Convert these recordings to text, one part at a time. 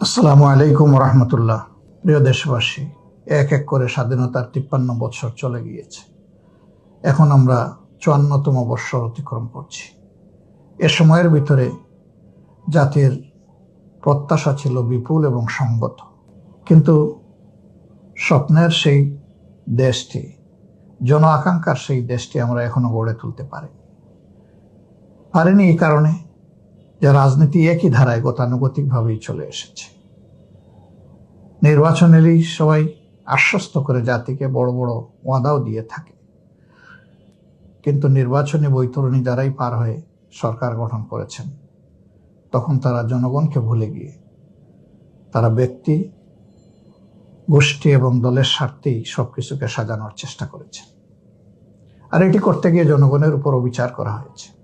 আসসালামু আলাইকুম রহমতুল্লাহ। প্রিয় দেশবাসী, এক এক করে স্বাধীনতার তিপ্পান্ন বছর চলে গিয়েছে। এখন আমরা চুয়ান্নতম বৎসর অতিক্রম করছি। এ সময়ের ভিতরে জাতির প্রত্যাশা ছিল বিপুল এবং সঙ্গত। কিন্তু স্বপ্নের সেই দেশটি, জন আকাঙ্ক্ষার সেই দেশটি আমরা এখনও গড়ে তুলতে পারি পারিনি এই কারণে যে রাজনীতি একই ধারায় গতানুগতিকভাবেই চলে এসেছে। নির্বাচন এলেই সবাই আশ্বস্ত করে জাতিকে বড় বড় ওয়াদাও দিয়ে থাকে। কিন্তু নির্বাচনী বৈতরণী যারাই পার হয়ে সরকার গঠন করেছেন, তখন তারা জনগণকে ভুলে গিয়ে, তারা ব্যক্তি, গোষ্ঠী এবং দলের স্বার্থেই সবকিছুকে সাজানোর চেষ্টা করেছে আর এটি করতে গিয়ে জনগণের উপর বিচার করা হয়েছে।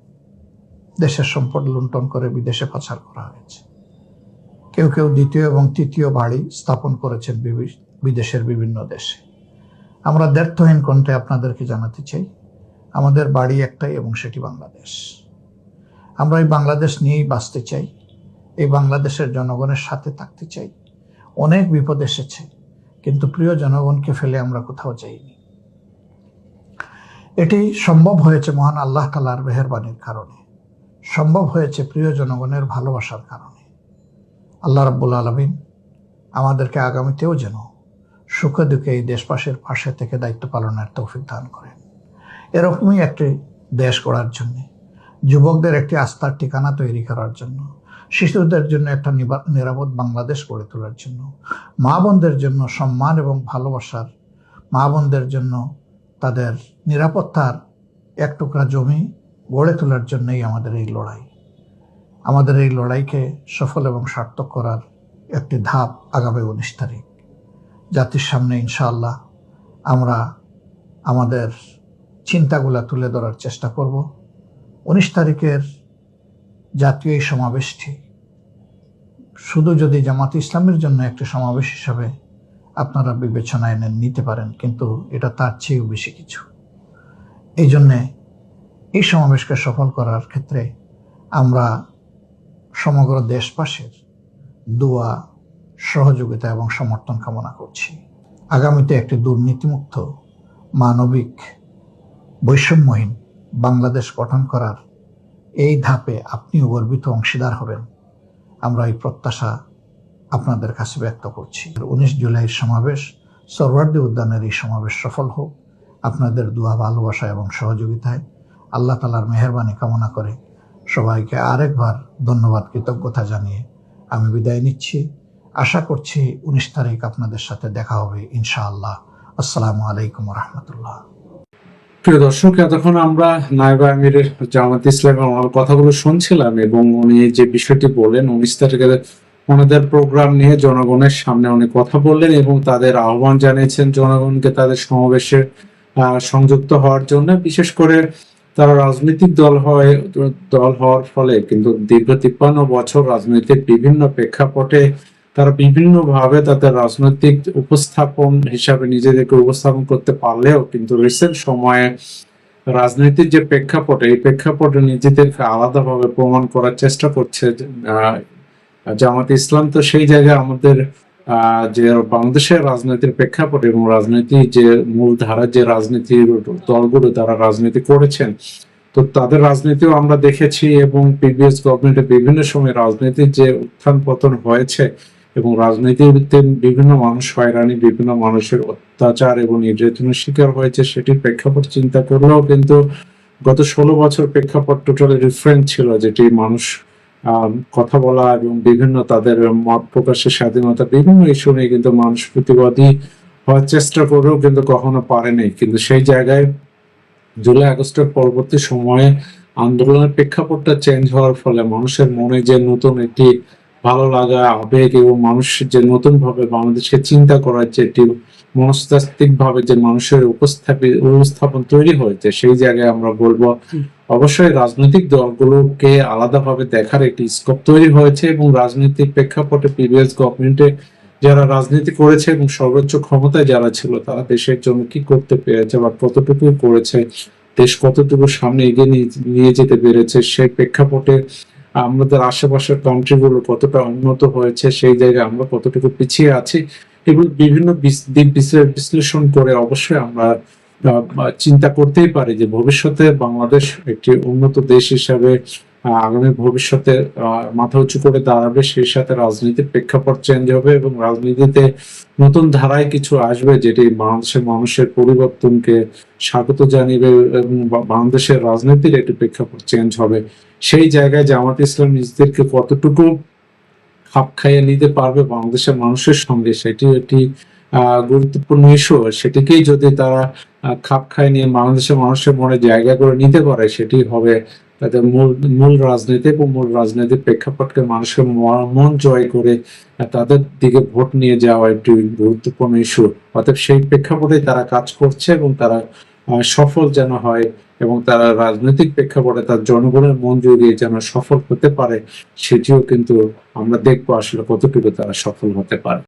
দেশের সম্পদ লুণ্ঠন করে বিদেশে পাচার করা হয়েছে। কেউ কেউ দ্বিতীয় এবং তৃতীয় বাড়ি স্থাপন করেছেন বিদেশের বিভিন্ন দেশে। আমরা দ্ব্যর্থহীন কণ্ঠে আপনাদেরকে জানাতে চাই, আমাদের বাড়ি একটাই এবং সেটি বাংলাদেশ। আমরা এই বাংলাদেশ নিয়েই বাঁচতে চাই, এই বাংলাদেশের জনগণের সাথে থাকতে চাই। অনেক বিপদ এসেছে, কিন্তু প্রিয় জনগণকে ফেলে আমরা কোথাও যাইনি। এটি সম্ভব হয়েছে মহান আল্লাহ তালার মেহরবানির কারণে। সম্ভব হয়েছে প্রিয় জনগণের ভালোবাসার কারণে। আল্লাহ রাব্বুল আলমিন আমাদেরকে আগামীতেও যেন সুখে দুঃখে এই দেশবাসীর পাশে থেকে দায়িত্ব পালনের তৌফিক দান করেন। এরকমই একটি দেশ গড়ার জন্য, যুবকদের একটি আস্থার ঠিকানা তৈরি করার জন্য, শিশুদের জন্য একটা নিরাপদ বাংলাদেশ গড়ে তোলার জন্য, মা বোনদের জন্য সম্মান এবং ভালোবাসার মা বোনদের জন্য তাদের নিরাপত্তার এক টুকরা জমি গড়ে তোলার জন্যই আমাদের এই লড়াই। আমাদের এই লড়াইকে সফল এবং সার্থক করার একটি ধাপ আগামী উনিশ তারিখ। জাতির সামনে ইনশাআল্লাহ আমরা আমাদের চিন্তাগুলা তুলে ধরার চেষ্টা করব। উনিশ তারিখের জাতীয় এই সমাবেশটি শুধু যদি জামাত ইসলামের জন্য একটি সমাবেশ হিসাবে আপনারা বিবেচনায় নিতে পারেন, কিন্তু এটা তার চেয়েও বেশি কিছু। এই জন্যে এই সমাবেশকে সফল করার ক্ষেত্রে আমরা সমগ্র দেশবাসীর দোয়া, সহযোগিতা এবং সমর্থন কামনা করছি। আগামীতে একটি দুর্নীতিমুক্ত, মানবিক, বৈষম্যহীন বাংলাদেশ গঠন করার এই ধাপে আপনিও গর্বিত অংশীদার হবেন। আমরা এই প্রত্যাশা আপনাদের কাছে ব্যক্ত করছি। উনিশ জুলাইয়ের সমাবেশ, সরওয়ার্দী উদ্যানের এই সমাবেশ সফল হোক। আপনাদের দোয়া, ভালোবাসা এবং সহযোগিতায় আল্লাহ তালার মেহরবানি কামনা করে সবাইকে আরেকবার ধন্যবাদ, কৃতজ্ঞতা জানিয়ে আমি বিদায় নিচ্ছি। আশা করছি উনিশ তারিখ আপনাদের সাথে দেখা হবে ইনশাআল্লাহ। আসসালামু আলাইকুম রহমতুল্লাহ। প্রিয় দর্শক, এতক্ষণ আমরা নায়বা আমিরের জামাত ইসলামের কথাগুলো শুনছিলাম এবং উনি যে বিষয়টি বললেন, উনিশ তারিখে ওনাদের প্রোগ্রাম নিয়ে জনগণের সামনে উনি কথা বললেন এবং তাদের আহ্বান জানিয়েছেন জনগণকে তাদের সমাবেশে সংযুক্ত হওয়ার জন্য। বিশেষ করে তারা রাজনৈতিক দল হয়, দল হওয়ার ফলে কিন্তু দীর্ঘ তিপ্পান্ন বছর রাজনৈতিক বিভিন্ন প্রেক্ষাপটে তারা বিভিন্ন ভাবে তাদের রাজনৈতিক উপস্থাপন হিসাবে নিজেদেরকে উপস্থাপন করতে পারলেও কিন্তু রিসেন্ট সময়ে রাজনীতির যে প্রেক্ষাপট, এই প্রেক্ষাপটে নিজেদেরকে আলাদাভাবে প্রমাণ করার চেষ্টা করছে জামাত ইসলাম। তো সেই জায়গায় আমাদের যে বাংলাদেশের রাজনীতির প্রেক্ষাপট এবং রাজনীতি যে মূল ধারার যে রাজনীতির দলগুলো তারা রাজনীতি করেছেন, তো তাদের রাজনীতিও আমরা দেখেছি এবং প্রিভিয়াস গভর্নমেন্টের বিভিন্ন সময় রাজনীতির যে উত্থান পতন হয়েছে এবং রাজনীতিতে বিভিন্ন মানুষ হয়রানি, বিভিন্ন মানুষের অত্যাচার এবং নির্যাতনের শিকার হয়েছে সেটির প্রেক্ষাপট চিন্তা করলেও কিন্তু গত ষোলো বছর প্রেক্ষাপট টোটালি ডিফারেন্ট ছিল যেটি মানুষ কথা বলা এবং বিভিন্ন তাদের মত প্রকাশের স্বাধীনতা, বিভিন্ন ইস্যু নিয়ে কিন্তু মানুষ প্রতিবাদী হওয়ার চেষ্টা করেও কিন্তু কখনো পারেনি। কিন্তু সেই জায়গায় জুলাই আগস্টের পরবর্তী সময়ে আন্দোলনের প্রেক্ষাপটটা চেঞ্জ হওয়ার ফলে মানুষের মনে যে নতুন একটি ভালো লাগা, আবেগ এবং মানুষ যে নতুন ভাবে বাংলাদেশকে চিন্তা করার যে একটি মনস্তাত্ত্বিক ভাবে যে মানুষের উপস্থাপন তৈরি হয়েছে সেই জায়গায় আমরা বলব অবশ্যই রাজনৈতিক দলগুলোকে আলাদাভাবে দেখার একটি স্কোপ তৈরি হয়েছে এবং রাজনৈতিক প্রেক্ষাপটে প্রিভিয়াস গভর্নমেন্টে যারা রাজনীতি করেছে এবং সর্বোচ্চ ক্ষমতায় যারা ছিল তারা দেশের জন্য কি করতে পেরেছে বা কতটুকু করেছে দেশ কতটুকু সামনে এগিয়ে নিয়ে- নিয়ে যেতে পেরেছে সেই প্রেক্ষাপটে আমাদের আশেপাশের কান্ট্রিগুলো কতটা উন্নত হয়েছে সেই জায়গায় আমরা কতটুকু পিছিয়ে আছি এগুলো বিভিন্ন বিশ্লেষণ করে অবশ্যই আমরা চিন্তা করতেই পারি যে ভবিষ্যতে বাংলাদেশ একটি উন্নত দেশ হিসাবে আগামী ভবিষ্যতে মাথা উঁচু করে দাঁড়াবে, সেই সাথে রাজনীতির প্রেক্ষাপট চেঞ্জ হবে এবং রাজনীতিতে নতুন ধারায় কিছু আসবে যেটি বাংলাদেশের মানুষের পরিবর্তনকে স্বাগত জানিবে এবং বাংলাদেশের রাজনীতির একটি প্রেক্ষাপট চেঞ্জ হবে। সেই জায়গায় জামাত ইসলাম নিজেদেরকে কতটুকু খাপ খাইয়ে নিতে পারবে বাংলাদেশের মানুষের সঙ্গে, সেটি একটি গুরুত্বপূর্ণ ইস্যু সেটিকেই যদি তারা খাপ খাইয়ে নিয়ে বাংলাদেশের মানুষের মনে জায়গা করে নিতে পারে, সেটি হবে তাদের মূল মূল রাজনীতি এবং মূল রাজনীতির প্রেক্ষাপটকে মানুষের মন জয় করে তাদের দিকে ভোট নিয়ে যাওয়া একটি গুরুত্বপূর্ণ ইস্যু অর্থাৎ সেই প্রেক্ষাপটে তারা কাজ করছে এবং তারা সফল যেন হয় এবং তারা রাজনৈতিক প্রেক্ষাপটে তার জনগণের মন জড়িয়ে যেন সফল হতে পারে, সেটিও কিন্তু আমরা দেখব আসলে কতটুকু তারা সফল হতে পারে।